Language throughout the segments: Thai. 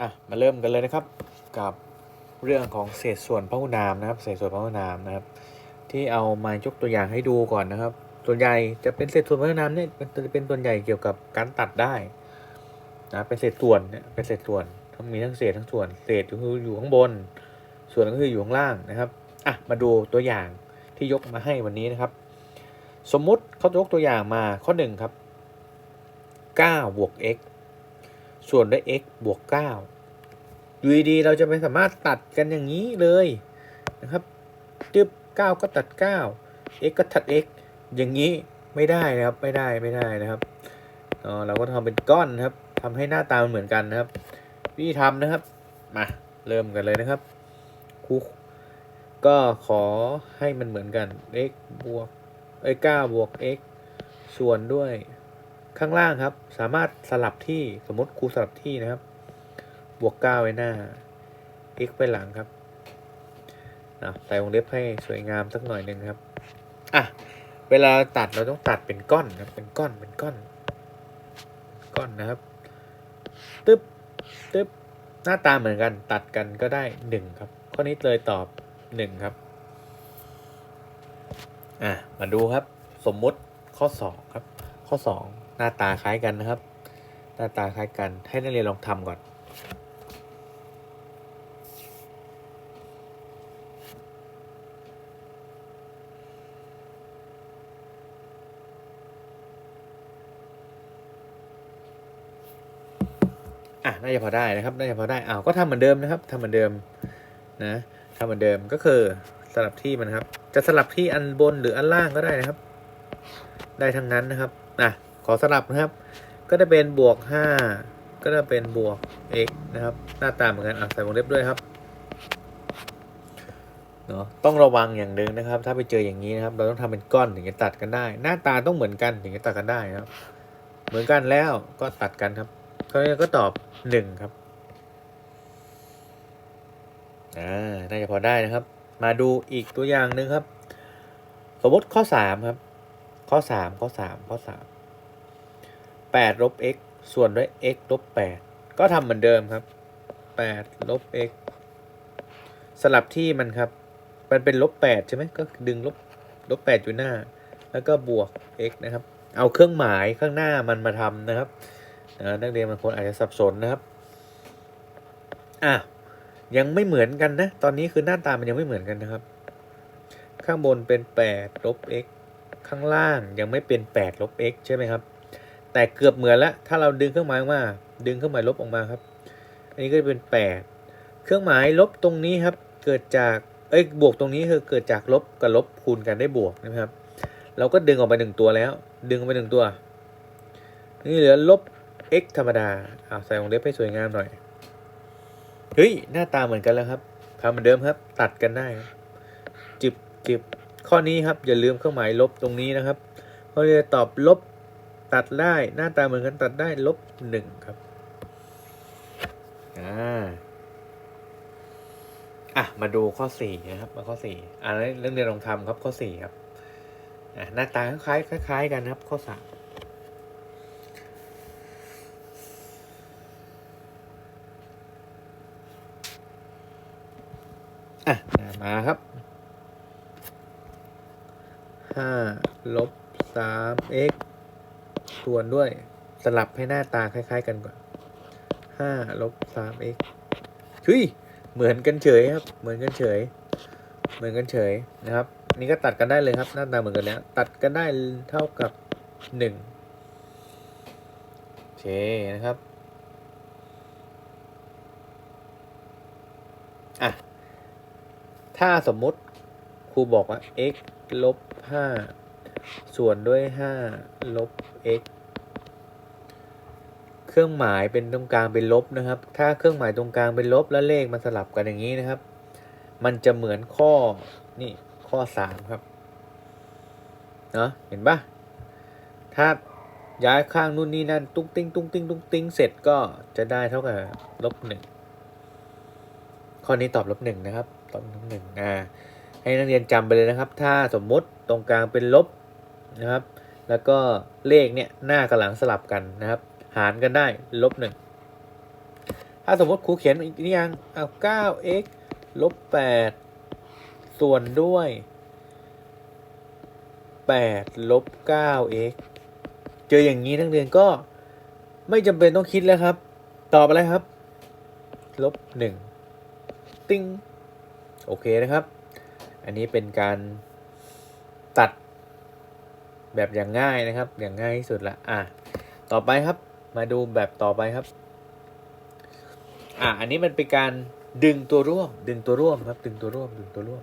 อะมาเริ่มกันเลยนะครับกับเรื่องของเศษส่วนพหุนามนะครับ เศษส่วนพหุนามนะครับ ที่เอามายกตัวอย่างให้ดูก่อนนะครับ ส่วนใหญ่จะเป็นเศษส่วนพหุนามเนี่ยมันจะเป็นส่วนใหญ่เกี่ยวกับการตัดได้นะเป็นเศษส่วนเนี่ยเป็นเศษส่วนทั้งมีทั้งเศษทั้งส่วน เศษก็คืออยู่ข้างบน ส่วนก็คืออยู่ข้างล่างนะครับอะมาดูตัวอย่างที่ยกมาให้วันนี้นะครับ สมมุติเขายกตัวอย่างมาข้อหนึ่งครับ9บวก x ส่วนด้วย x บวก9อยู่ดีๆเราจะไม่สามารถตัดกันอย่างนี้เลยนะครับจึ๊บ9ก็ตัด 9 x ก็ตัด x อย่างนี้ไม่ได้นะครับไม่ได้ไม่ได้นะครับเออเราก็ทำเป็นก้อนนะครับทำให้หน้าตามันเหมือนกันนะครับวิธีทำนะครับมาเริ่มกันเลยนะครับครูก็ขอให้มันเหมือนกัน x บวกเอ้ย9บวก x ส่วนด้วย ข้างล่างครับ สามารถสลับที่สมมติครูสลับที่นะครับ บวก 9 ไว้หน้า x ไปหลังครับนะใส่วงเล็บให้สวยงามสักหน่อยหนึ่งครับอะเวลาตัดเราต้องตัดเป็นก้อนนะเป็นก้อนเป็นก้อน ก้อนนะครับตึ๊บตึ๊บหน้าตาเหมือนกันตัดกันก็ได้หนึ่งครับ ข้อนี้เลยตอบหนึ่งครับอะมาดูครับ สมมุติข้อสองครับ ข้อสอง หน้าตาคล้ายกันนะครับ หน้าตาคล้ายกัน ให้นักเรียนลองทำก่อน อะ น่าจะพอได้นะครับ น่าจะพอได้อ้าวก็ทำเหมือนเดิมนะครับทำเหมือนเดิมนะทำเหมือนเดิมก็คือสลับที่มันครับ จะสลับที่อันบนหรืออันล่างก็ได้นะครับ ได้ทั้งนั้นนะครับอะ ขอสลับนะครับ ก็จะเป็นบวกห้าก็จะเป็นบวก x นะครับ หน้าตาเหมือนกันอะใส่วงเล็บด้วยครับเนาะต้องระวังอย่างหนึ่งนะครับ ถ้าไปเจออย่างนี้นะครับ เราต้องทำเป็นก้อนถึงจะตัดกันได้ หน้าตาต้องเหมือนกันถึงจะตัดกันได้นะครับ เหมือนกันแล้วก็ตัดกันครับเขาเรียกก็ตอบหนึ่งครับอ่าน่าจะพอได้นะครับ มาดูอีกตัวอย่างหนึ่งครับ สมมติข้อสามครับ ข้อสามข้อสามข้อสาม แปดลบ x ส่วนด้วย x ลบแปดก็ทำเหมือนเดิมครับแปดลบ x สลับที่มันครับ มันเป็นลบแปดใช่ไหมก็ดึงลบลบแปดอยู่หน้า แล้วก็บวก x นะครับ เอาเครื่องหมายข้างหน้ามันมาทำนะครับนะนักเรียนบางคนอาจจะสับสนนะครับอะยังไม่เหมือนกันนะ ตอนนี้คือหน้าตามันยังไม่เหมือนกันนะครับ ข้างบนเป็น8ลบ x ข้างล่างยังไม่เป็น8ลบ x ใช่ไหมครับ แต่เกือบเหมือนล้วถ้าเราดึงเครื่องหมายออกมา ดึงเครื่องหมายลบออกมาครับ อันนี้ก็จะเป็น 8 เครื่องหมายลบตรงนี้ครับ เกิดจากเอ้ยบวกตรงนี้คือเกิดจากลบกับลบคูณกันได้บวกนะครับ เราก็ดึงออกไปหนึ่งตัวแล้ว ดึงออกไปหนึ่งตัว นี่เหลือลบ x ธรรมดาอ่าใส่วงเล็บให้สวยงามหน่อย เฮ้ย หน้าตาเหมือนกันแล้วครับทำเหมือนเดิมครับ ตัดกันได้ จิบจิบข้อนี้ครับ อย่าลืมเครื่องหมายลบตรงนี้นะครับเขาจะตอบลบ ตัดได้หน้าตาเหมือนกันตัดได้ลบหนึ่งครับอ่าอะมาดูข้อสี่นะครับมาข้อสี่อ่าเรื่องเรียนลองทำครับข้อสี่ครับอะหน้าตาคล้ายคล้ายกันครับ ข้อสามอะมาครับห้าลบสาม x ส่วนด้วยสลับให้หน้าตาคล้าย ๆ กันก่อนห้าลบสาม x เฮ้ยเหมือนกันเฉยครับ เหมือนกันเฉย เหมือนกันเฉยนะครับ นี่ก็ตัดกันได้เลยครับ หน้าตาเหมือนกันแล้ว ตัดกันได้เท่ากับหนึ่งโอเคนะครับ อะ ถ้าสมมุติครูบอกว่า x ลบห้าส่วนด้วยห้าลบ x เครื่องหมายเป็นตรงกลางเป็นลบนะครับ ถ้าเครื่องหมายตรงกลางเป็นลบแล้วเลขมันสลับกันอย่างนี้นะครับ มันจะเหมือนข้อนี่ข้อสามครับเนาะเห็นปะถ้าย้ายข้างนู่นนี่นั่นตุ้งติ้งตุ้งติ้งตุ้งติ้งเสร็จก็จะได้เท่ากับลบหนึ่งข้อนี้ตอบลบหนึ่งนะครับ ตอบลบหนึ่งอ่าให้นักเรียนจำไปเลยนะครับ ถ้าสมมุติตรงกลางเป็นลบนะครับ แล้วก็เลขเนี่ยหน้ากับหลังสลับกันนะครับ หารกันได้ลบหนึ่งถ้าสมมติครูเขียนอีกนี่ยังเอาเก้า x ลบแปดส่วนด้วยแปดลบเก้า x เจออย่างนี้นักเรียนก็ไม่จำเป็นต้องคิดแล้วครับ ตอบอะไรครับ ลบหนึ่งติ้งโอเคนะครับ อันนี้เป็นการตัดแบบอย่างง่ายนะครับ อย่างง่ายที่สุดละอะ ต่อไปครับ มาดูแบบต่อไปครับ อะอันนี้มันเป็นการดึงตัวร่วม ดึงตัวร่วมครับ ดึงตัวร่วม ดึงตัวร่วม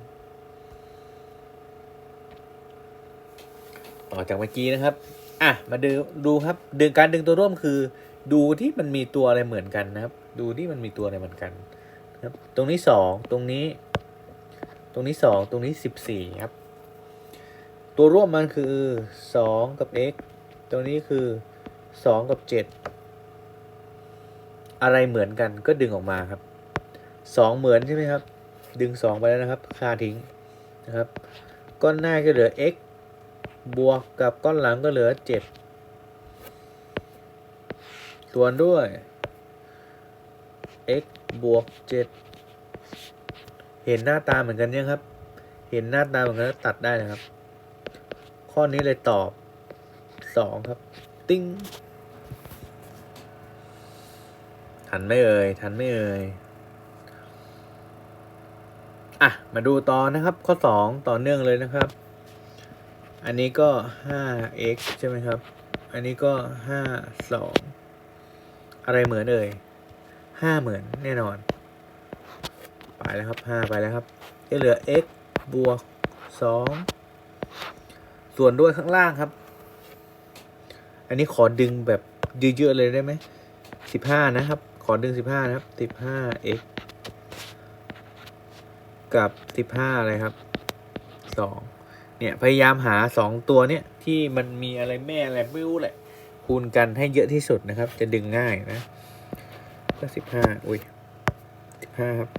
ต่อจากเมื่อกี้นะครับ อะ มาดูดูครับ ดึงการดึงตัวร่วมคือ ดูที่มันมีตัวอะไรเหมือนกันนะครับ ดูที่มันมีตัวอะไรเหมือนกันครับ ตรงนี้สอง ตรงนี้ ตรงนี้สอง ตรงนี้สิบสี่ครับ ตัวร่วมมันคือสองกับ x ตรงนี้คือสองกับเจ็ด อะไรเหมือนกันก็ดึงออกมาครับสองเหมือนใช่ไหมครับ ดึงสองไปแล้วนะครับค่าทิ้งนะครับ ก้อนหน้าก็เหลือ x บวกกับก้อนหลังก็เหลือเจ็ดส่วนด้วย x บวกเจ็ดเห็นหน้าตาเหมือนกันยังครับ เห็นหน้าตาเหมือนกันตัดได้นะครับ ข้อนี้เลยตอบสองครับ ติ้ง ทันไม่เอ่ยทันไม่เอ่ยอะ มาดูต่อนะครับ ข้อสองต่อเนื่องเลยนะครับ อันนี้ก็ 5x ใช่ไหมครับ อันนี้ก็ 5 2 อะไรเหมือนเอ่ย5เหมือนแน่นอน ไปแล้วครับ 5 ไปแล้วครับจะเหลือ x บวก 2 ส่วนด้วยข้างล่างครับ อันนี้ขอดึงแบบเยอะๆเลยได้ไหม 15 นะครับ อดึง15นะครับ 15x กับ15อะไรครับ2เนี่ย พยายามหา2ตัวเนี่ยที่มันมีอะไรแม่อะไรไม่รู้แหละ คูณกันให้เยอะที่สุดนะครับ จะดึงง่ายนะก็15อุ้ย15ครับ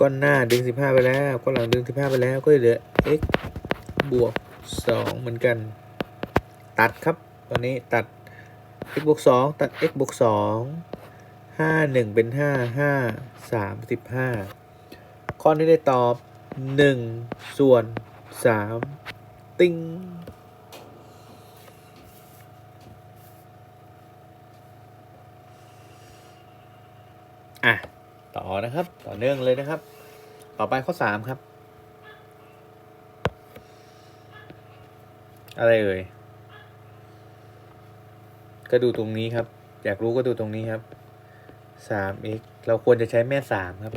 ก้อนหน้าดึง15ไปแล้วก้อนหลังดึง15ไปแล้วก็เหลือ x บวก2เหมือนกัน ตัดครับ ตอนนี้ตัด x บวก2ตัด x บวก2 5 1เป็น5 5 3 15ข้อนี้ได้ตอบ1ส่วน3ติ้งอะ ต่อนะครับ ต่อเนื่องเลยนะครับ ต่อไปข้อ3ครับ อะไรเอ่ย ก็ดูตรงนี้ครับ อยากรู้ก็ดูตรงนี้ครับ 3x เราควรจะใช้แม่ 3 ครับ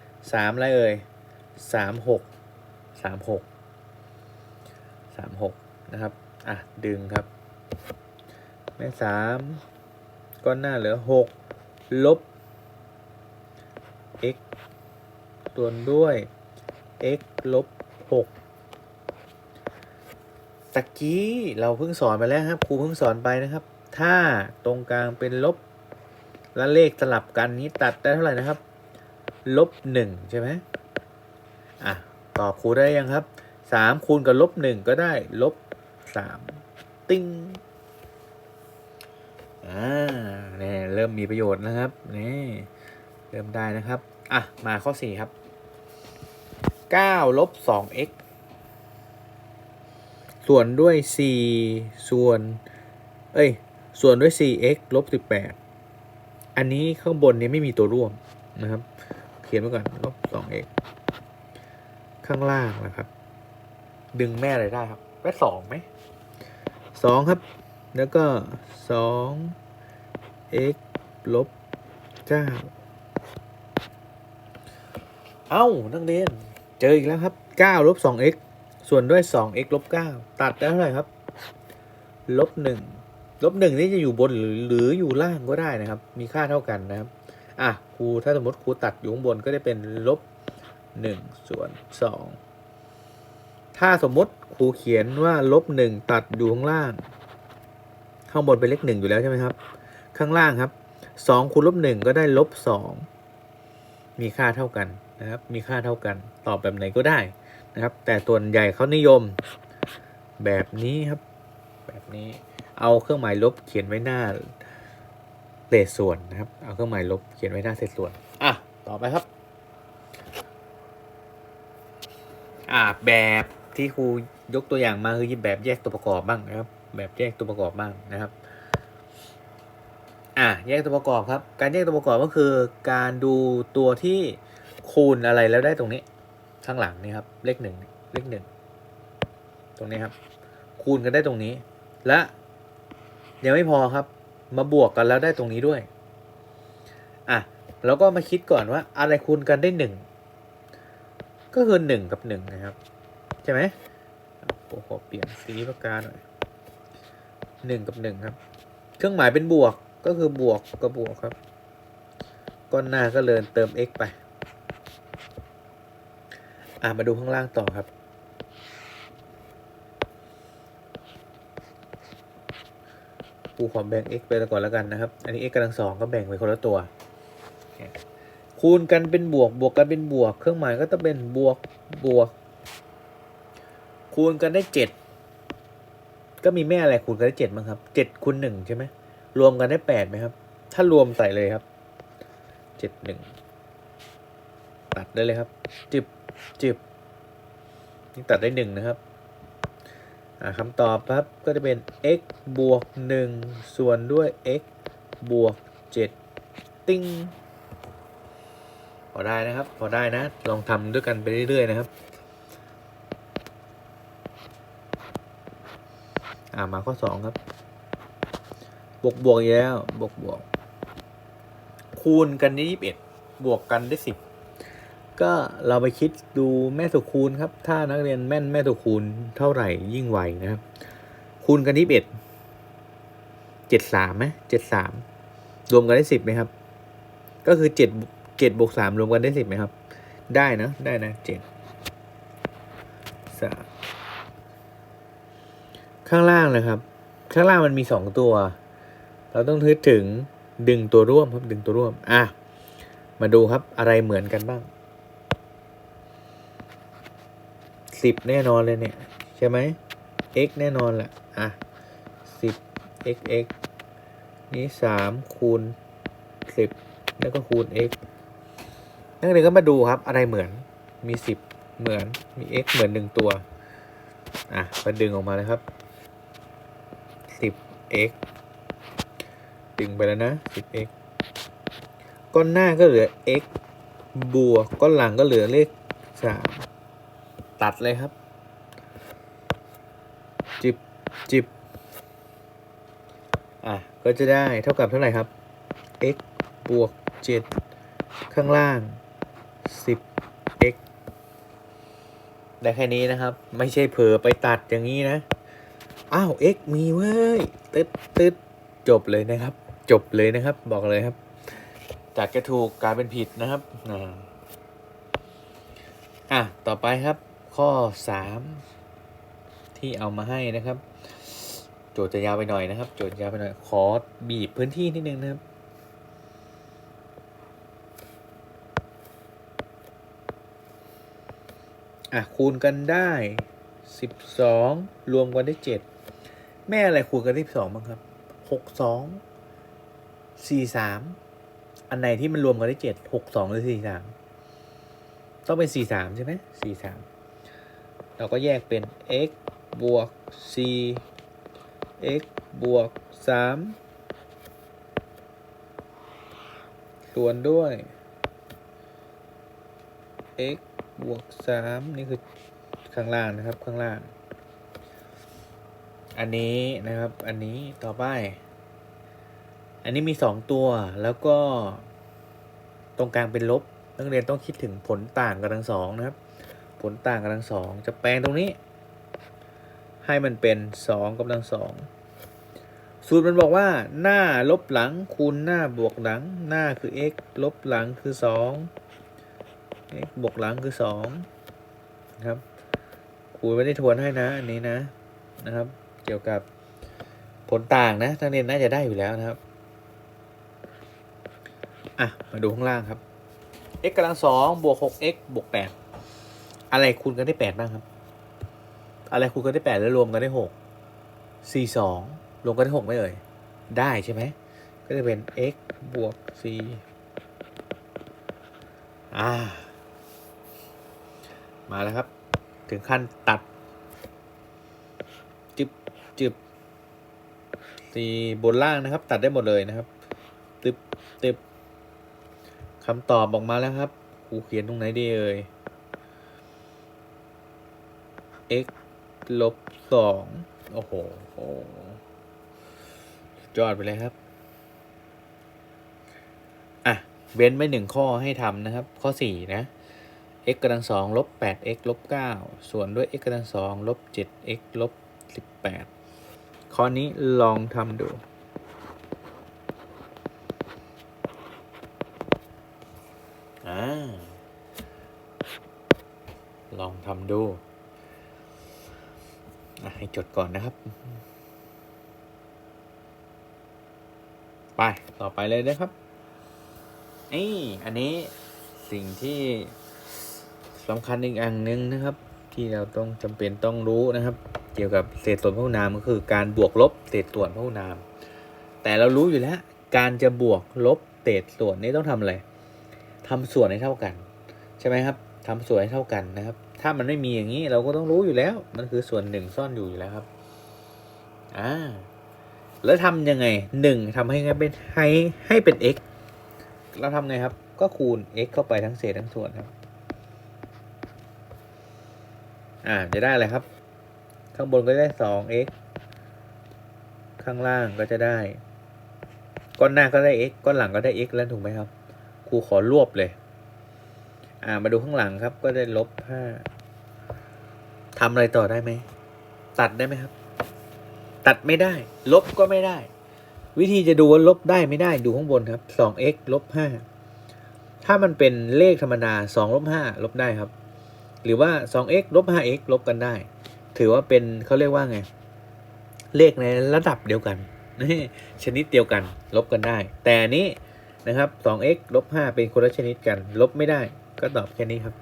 3 อะไรเอ่ย 36 36 36 นะครับ อะ ดึงครับ แม่ 3 ก้อนหน้าเหลือ 6 ลบ x ส่วนด้วย x ลบ 6ตะกี้เราเพิ่งสอนไปแล้วครับครูเพิ่งสอนไปนะครับ ถ้าตรงกลางเป็นลบ และเลขสลับกันนี้ตัดได้เท่าไหร่นะครับ ลบหนึ่งใช่ไหมอะ ตอบครูได้ยังครับสามคูณกับลบหนึ่งก็ได้ ลบสามติ้งอ่าเนี่ยเริ่มมีประโยชน์นะครับนี่เริ่มได้นะครับ อะ มาข้อสี่ครับเก้าลบสอง x ส่วนด้วยสี่ส่วน เอ้ย ส่วนด้วย 4x ลบ 18 อันนี้ข้างบนนี้ไม่มีตัวร่วมนะครับ เขียนไว้ก่อนลบ 2x ข้างล่างนะครับ ดึงแม่อะไรได้ครับแม่สองไหมสองครับ แล้วก็ 2x ลบ9เอ้า นักเรียน เจออีกแล้วครับ9ลบ 2x ส่วนด้วย 2x ลบ9ตัดได้เท่าไหร่ครับ ลบ1 ลบ1นี่จะอยู่บนหรือหรืออยู่ล่างก็ได้นะครับ มีค่าเท่ากันนะครับ อะครูถ้าสมมติครูตัดอยู่ข้างบนก็ได้เป็นลบ1ส่วน2ถ้าสมมติครูเขียนว่าลบ1ตัดอยู่ข้างล่าง ข้างบนเป็นเลข1อยู่แล้วใช่ไหมครับ ข้างล่างครับ2คูณลบ1ก็ได้ลบ2มีค่าเท่ากันนะครับ มีค่าเท่ากัน ตอบแบบไหนก็ได้นะครับ แต่ส่วนใหญ่เขานิยมแบบนี้ครับ แบบนี้ เอาเครื่องหมายลบเขียนไว้หน้าเศษส่วนนะครับ เอาเครื่องหมายลบเขียนไว้หน้าเศษส่วน อะ ต่อไปครับ อ่าแบบที่ครูยกตัวอย่างมาคือแบบแยกตัวประกอบบ้างนะครับ แบบแยกตัวประกอบบ้างนะครับ อะแยกตัวประกอบครับ การแยกตัวประกอบก็คือ การดูตัวที่คูณอะไรแล้วได้ตรงนี้ ข้างหลังนี่ครับ เลขหนึ่งเลขหนึ่งตรงนี้ครับ คูณกันได้ตรงนี้ และ ยังไม่พอครับ มาบวกกันแล้วได้ตรงนี้ด้วย อะ แล้วก็มาคิดก่อนว่าอะไรคูณกันได้หนึ่ง ก็คือหนึ่งกับหนึ่งนะครับ ใช่ไหมโอ้โหเปลี่ยนสีปากกาหน่อยหนึ่งกับหนึ่งครับ เครื่องหมายเป็นบวก ก็คือบวกกับบวกครับ ก้อนหน้าก็เลยเติม x ไป อะ มาดูข้างล่างต่อครับ ปูขอแบ่ง x ไปก่อนแล้วกันนะครับ อันนี้ x กำลังสองก็แบ่งไปคนละตัว คูณกันเป็นบวกบวกกันเป็นบวก เครื่องหมายก็ต้องเป็นบวกบวก คูณกันได้เจ็ดก็มีแม่อะไรคูณกันได้เจ็ดมั้งครับเจ็ดคูณหนึ่งใช่ไหมรวมกันได้แปดไหมครับ ถ้ารวมใส่เลยครับเจ็ดหนึ่งตัดได้เลยครับจิบจิบนี่ตัดได้หนึ่งนะครับ คำตอบครับก็จะเป็น x บวกหนึ่งส่วนด้วย x บวกเจ็ดติ้งพอได้นะครับ พอได้นะ ลองทำด้วยกันไปเรื่อย ๆ นะครับอ่ามาข้อสองครับ บวกบวกอีกแล้ว บวกบวกคูณกันได้ยี่สิบบวกกันได้สิบ ก็เราไปคิดดูแม่สุคูณครับ ถ้านักเรียนแม่นแม่สุคูณเท่าไหร่ยิ่งไวนะครับ คูณกันยี่เอ็ดเจ็ดสามไหมเจ็ดสามรวมกันได้สิบไหมครับ ก็คือเจ็ดเจ็ดบวกสามรวมกันได้สิบไหมครับ ได้นะได้นะเจ็ดสามข้างล่างนะครับ ข้างล่างมันมีสองตัว เราต้องนึกถึงดึงตัวร่วมครับดึงตัวร่วม อะ มาดูครับอะไรเหมือนกันบ้าง สิบแน่นอนเลยเนี่ย ใช่ไหม x แน่นอนแหละอะสิบ x x นี้สามคูณสิบแล้วก็คูณ x นักเรียนก็มาดูครับ อะไรเหมือนมีสิบเหมือนมี x เหมือนหนึ่งตัว อะมาดึงออกมาเลยครับสิบ x ดึงไปแล้วนะสิบ x ก้อนหน้าก็เหลือ x บวกก้อนหลังก็เหลือเลขสาม ตัดเลยครับ จิบจิบอะ ก็จะได้เท่ากับเท่าไหร่ครับ x บวกเจ็ดข้างล่างสิบ x ได้แค่นี้นะครับ ไม่ใช่เผลอไปตัดอย่างนี้นะ อ้าว x มีเว้ย ตึ๊ดตึ๊ดจบเลยนะครับ จบเลยนะครับ บอกเลยครับ จากจะถูกกลายเป็นผิดนะครับ อ่าอะ ต่อไปครับ ข้อสามที่เอามาให้นะครับ โจทย์จะยาวไปหน่อยนะครับ โจทย์ยาวไปหน่อย ขอบีบพื้นที่นิดนึงนะครับอะคูณกันได้สิบสองรวมกันได้เจ็ดแม่อะไรคูณกันได้สิบสองบ้างครับหกสองสี่สามอันไหนที่มันรวมกันได้เจ็ดหกสองหรือสี่สามต้องเป็นสี่สามใช่ไหมสี่สาม เราก็แยกเป็น x บวก c x บวกสามส่วนด้วย x บวกสามนี่คือข้างล่างนะครับข้างล่าง อันนี้นะครับ อันนี้ต่อไป อันนี้มีสองตัวแล้วก็ตรงกลางเป็นลบ นักเรียนต้องคิดถึงผลต่างกันทั้งสองนะครับ ผลต่างกันทั้งสองจะแปลงตรงนี้ ให้มันเป็นสองกำลังสองสูตรมันบอกว่าหน้าลบหลังคูณหน้าบวกหลัง หน้าคือ x ลบหลังคือสอง x บวกหลังคือสองครับครูไม่ได้ทวนให้นะอันนี้นะนะครับ เกี่ยวกับผลต่างนะนักเรียนน่าจะได้อยู่แล้วนะครับ อะ มาดูข้างล่างครับ x กำลังสองบวกหก x บวกแปด อะไรคูณกันได้แปดบ้างครับ อะไรคูณกันได้แปดแล้วรวมกันได้หกสี่สองรวมกันได้หกไม่เอ่ย ได้ใช่ไหม ก็จะเป็น x บวก c อ่า มาแล้วครับ ถึงขั้นตัดจึบจึบสีบนล่างนะครับ ตัดได้หมดเลยนะครับ ตึบตึบคำตอบออกมาแล้วครับครูเขียนตรงไหนดีเอ่ย x ลบสองโอ้โหโอ้สุดไปเลยครับ อะ เว้นไว้หนึ่งข้อให้ทำนะครับ ข้อสี่นะ x กำลังสองลบแปด x ลบเก้าส่วนด้วย x กำลังสองลบเจ็ด x ลบสิบแปดข้อนี้ลองทำดูอลองทำดู ให้จดก่อนนะครับ ไป ต่อไปเลยนะครับ นี่ อันนี้สิ่งที่สำคัญอีกอันหนึ่งนะครับ ที่เราต้องจำเป็นต้องรู้นะครับ เกี่ยวกับเศษส่วนพหุนามก็คือการบวกลบเศษส่วนพหุนาม แต่เรารู้อยู่แล้ว การจะบวกลบเศษส่วนนี้ต้องทำอะไรทำส่วนให้เท่ากัน ใช่ไหมครับทำส่วนให้เท่ากันนะครับ ถ้ามันไม่มีอย่างนี้เราก็ต้องรู้อยู่แล้ว มันคือส่วนหนึ่งซ่อนอยู่อยู่แล้วครับ อ่า แล้วทำยังไงหนึ่งทำให้เป็นให้ให้เป็น x เราทำไงครับ ก็คูณ x เข้าไปทั้งเศษทั้งส่วนครับ อ่า จะได้อะไรครับ ข้างบนก็ได้สอง x ข้างล่างก็จะได้ก้อนหน้าก็ได้ x ก้อนหลังก็ได้ x แล้วถูกไหมครับ ครูขอรวบเลย อ่ามาดูข้างหลังครับ ก็ได้ลบห้าทำอะไรต่อได้ไหม ตัดได้ไหมครับ ตัดไม่ได้ ลบก็ไม่ได้ วิธีจะดูว่าลบได้ไม่ได้ดูข้างบนครับสอง x ลบห้าถ้ามันเป็นเลขธรรมดาสองลบห้าลบได้ครับ หรือว่าสอง x ลบห้า x ลบกันได้ ถือว่าเป็นเขาเรียกว่าไง เลขในระดับเดียวกันชนิดเดียวกัน ลบกันได้ แต่อันนี้นะครับสอง x ลบห้าเป็นคนละชนิดกัน ลบไม่ได้ ก็ตอบแค่นี้ครับ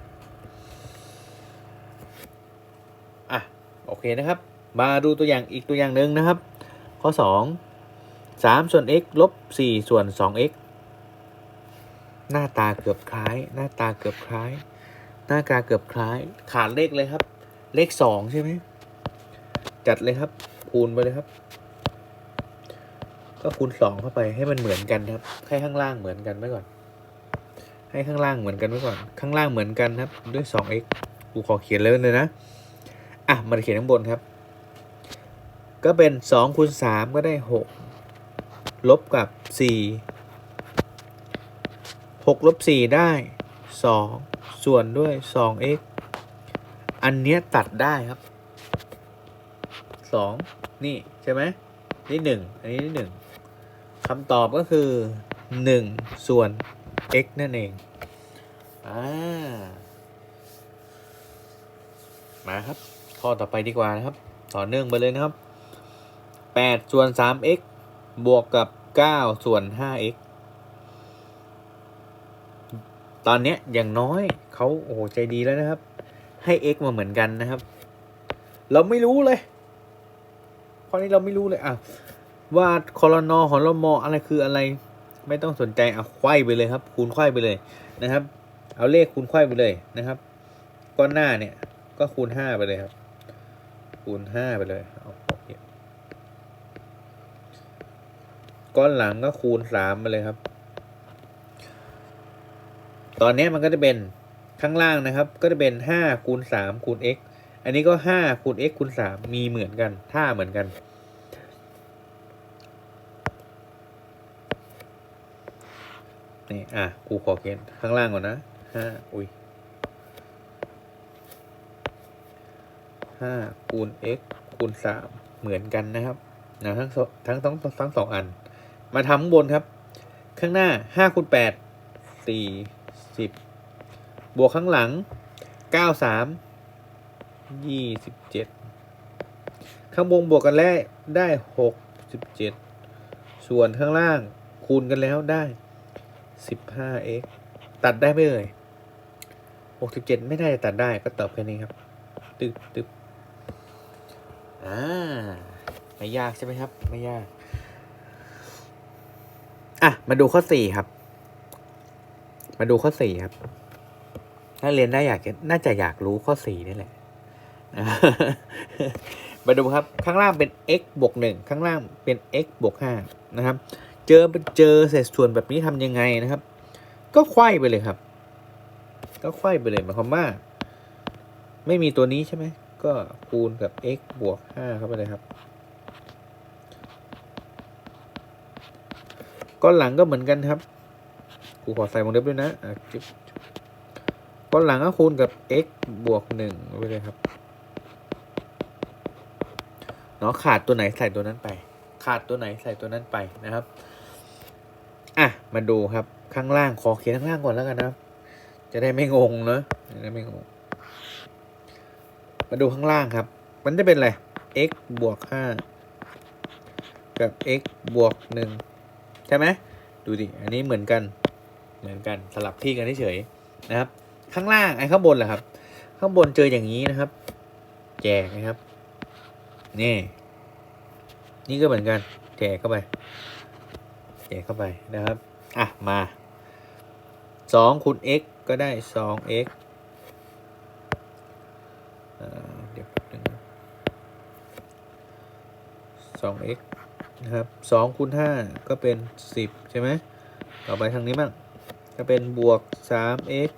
อะ โอเคนะครับ มาดูตัวอย่างอีกตัวอย่างหนึ่งนะครับ ข้อสองสามส่วน x ลบสี่ส่วนสอง x หน้าตาเกือบคล้าย หน้าตาเกือบคล้าย หน้าตาเกือบคล้าย ขาดเลขเลยครับ เลขสองใช่ไหม จัดเลยครับ คูณไปเลยครับก็คูณสองเข้าไปให้มันเหมือนกันครับให้ข้างล่างเหมือนกันไว้ก่อน ให้ข้างล่างเหมือนกันไว้ก่อน ข้างล่างเหมือนกันครับ ด้วยสอง x กูขอเขียนเลยเลยนะ อะ มาเขียนข้างบนครับ ก็เป็นสองคูณสามก็ได้หกลบกับสี่หกลบสี่ได้สองส่วนด้วยสอง x อันเนี้ยตัดได้ครับสองนี่ใช่ไหมนี่หนึ่งอันนี้นี่หนึ่งคำตอบก็คือหนึ่งส่วน x นั่นเองอ่ามาครับ ข้อต่อไปดีกว่านะครับ ต่อเนื่องไปเลยนะครับแปดส่วนสาม x บวกกับเก้าส่วนห้า x ตอนเนี้ยอย่างน้อยเขาโอ้โหใจดีแล้วนะครับ ให้ x มาเหมือนกันนะครับ เราไม่รู้เลยข้อนี้เราไม่รู้เลยอะว่าคอรนอหอรมออะไรคืออะไร ไม่ต้องสนใจเอาไขว้ไปเลยครับ คูณไขว้ไปเลยนะครับ เอาเลขคูณไขว้ไปเลยนะครับก้อนหน้าเนี่ยก็คูณห้าไปเลยครับ คูณห้าไปเลยเอาโอเคก้อนหลังก็คูณสามไปเลยครับ ตอนนี้มันก็จะเป็นข้างล่างนะครับ ก็จะเป็นห้าคูณสามคูณ x อันนี้ก็ห้าคูณ x คูณสามมีเหมือนกันท่าเหมือนกัน นี่อะกูขอเขียนข้างล่างก่อนนะห้าอุ้ยห้าคูณ x คูณสามเหมือนกันนะครับนะทั้งทั้งทั้งทั้งสองอัน มาทำข้างบนครับ ข้างหน้าห้าคูณแปดสี่สิบบวกข้างหลังเก้าสามยี่สิบเจ็ดข้างบนบวกกันแล้วได้หกสิบเจ็ดส่วนข้างล่างคูณกันแล้วได้ สิบห้า x ตัดได้ไหมเอ่ยหกสิบเจ็ดไม่ได้ตัดได้ก็ตอบแค่นี้ครับ ตึบตึบอ่า ไม่ยากใช่ไหมครับ ไม่ยาก อะ มาดูข้อสี่ครับ มาดูข้อสี่ครับนักเรียนน่าอยากน่าจะอยากรู้ข้อสี่นี่แหละ มาดูครับ ข้างล่างเป็น x บวกหนึ่งข้างล่างเป็น x บวกห้านะครับ เจอเจอเศษส่วนแบบนี้ทำยังไงนะครับ ก็ไขว้ไปเลยครับ ก็ไขว้ไปเลยหมายความว่าไม่มีตัวนี้ใช่ไหม ก็คูณกับ x บวกห้าเข้าไปเลยครับ ก้อนหลังก็เหมือนกันครับครูขอใส่วงเล็บด้วยนะก้อนหลังก็คูณกับ x บวกหนึ่งไปเลยครับ เนาะขาดตัวไหนใส่ตัวนั้นไป ขาดตัวไหนใส่ตัวนั้นไปนะครับ มาดูครับข้างล่างขอเขียนข้างล่างก่อนแล้วกันนะครับ จะได้ไม่งงเนอะจะได้ไม่งง มาดูข้างล่างครับ มันจะเป็นอะไร x บวกห้ากับ x บวกหนึ่งใช่ไหมดูดิอันนี้เหมือนกันเหมือนกันสลับที่กันเฉยๆนะครับ ข้างล่างไอ้ข้างบนแหละครับ ข้างบนเจออย่างนี้นะครับ แจกนะครับนี่นี่ก็เหมือนกัน แจกเข้าไป แจกเข้าไปนะครับ อะ มาสองคูณ x ก็ได้สอง x อ่าเดี๋ยวนึงนะสอง x นะครับสองคูณห้าก็เป็นสิบใช่ไหมต่อไปทางนี้บ้างก็เป็นบวกสาม x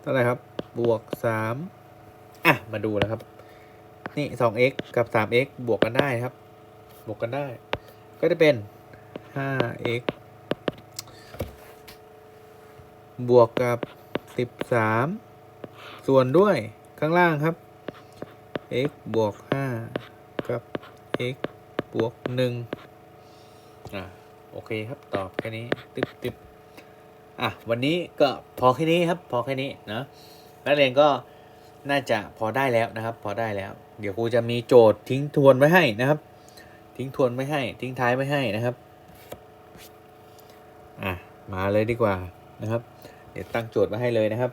เท่าไหร่ครับ บวกสามอะ มาดูแล้วครับ นี่สอง x กับสาม x บวกกันได้ครับ บวกกันได้ ก็จะเป็นห้า x บวกกับสิบสามส่วนด้วยข้างล่างครับ x บวกห้ากับ x บวกหนึ่งอะ โอเคครับ ตอบแค่นี้ตึ๊บตึ๊บอะ วันนี้ก็พอแค่นี้ครับ พอแค่นี้นะนักเรียนก็น่าจะพอได้แล้วนะครับ พอได้แล้ว เดี๋ยวครูจะมีโจทย์ทิ้งทวนไว้ให้นะครับ ทิ้งทวนไว้ให้ ทิ้งท้ายไว้ให้นะครับ อะ มาเลยดีกว่า นะครับ เดี๋ยวตั้งโจทย์ไว้ให้เลยนะครับ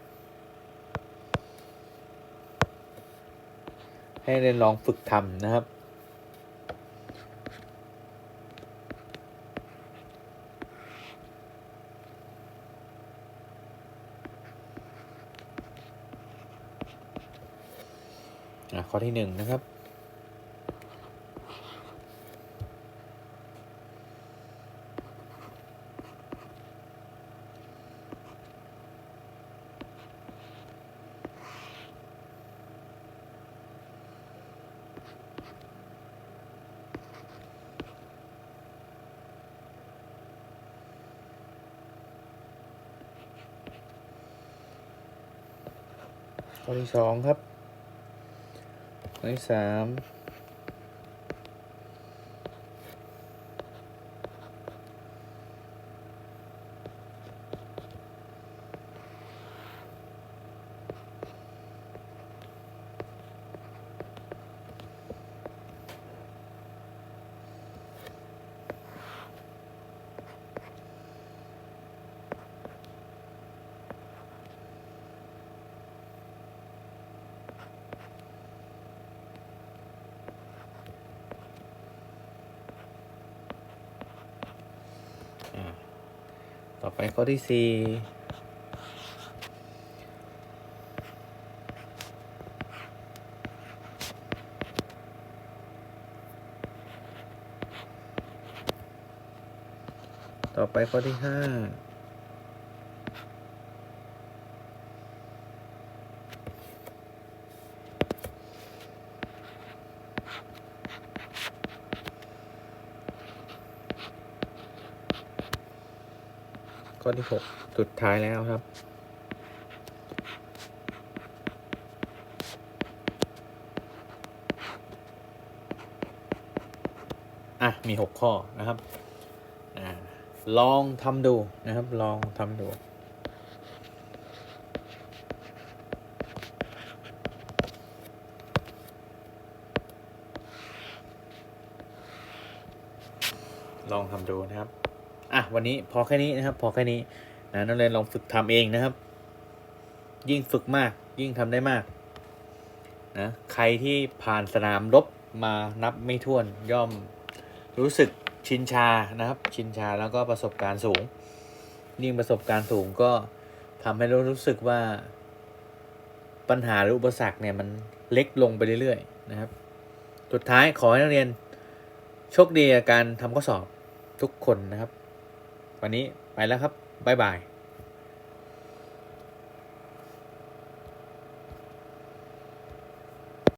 ให้เรียนลองฝึกทำนะครับข้อที่หนึ่งนะครับ ข้อที่สองครับข้อที่สาม ข้อที่สี่ต่อไปข้อที่ห้า ข้อที่หกสุดท้ายแล้วครับ อะ มีหกข้อนะครับอลองทำดูนะครับ ลองทำดูลองทำดูนะครับ อะวันนี้พอแค่นี้นะครับ พอแค่นี้นะนักเรียนลองฝึกทำเองนะครับ ยิ่งฝึกมาก ยิ่งทำได้มากนะใครที่ผ่านสนามรบมานับไม่ถ้วนย่อมรู้สึกชินชานะครับ ชินชาแล้วก็ประสบการณ์สูง ยิ่งประสบการณ์สูงก็ทำให้เรารู้สึกว่าปัญหาหรืออุปสรรคเนี่ยมันเล็กลงไปเรื่อยๆนะครับ สุดท้ายขอให้นักเรียนโชคดีกับการทำข้อสอบทุกคนนะครับ วันนี้ไปแล้วครับบ๊ายบาย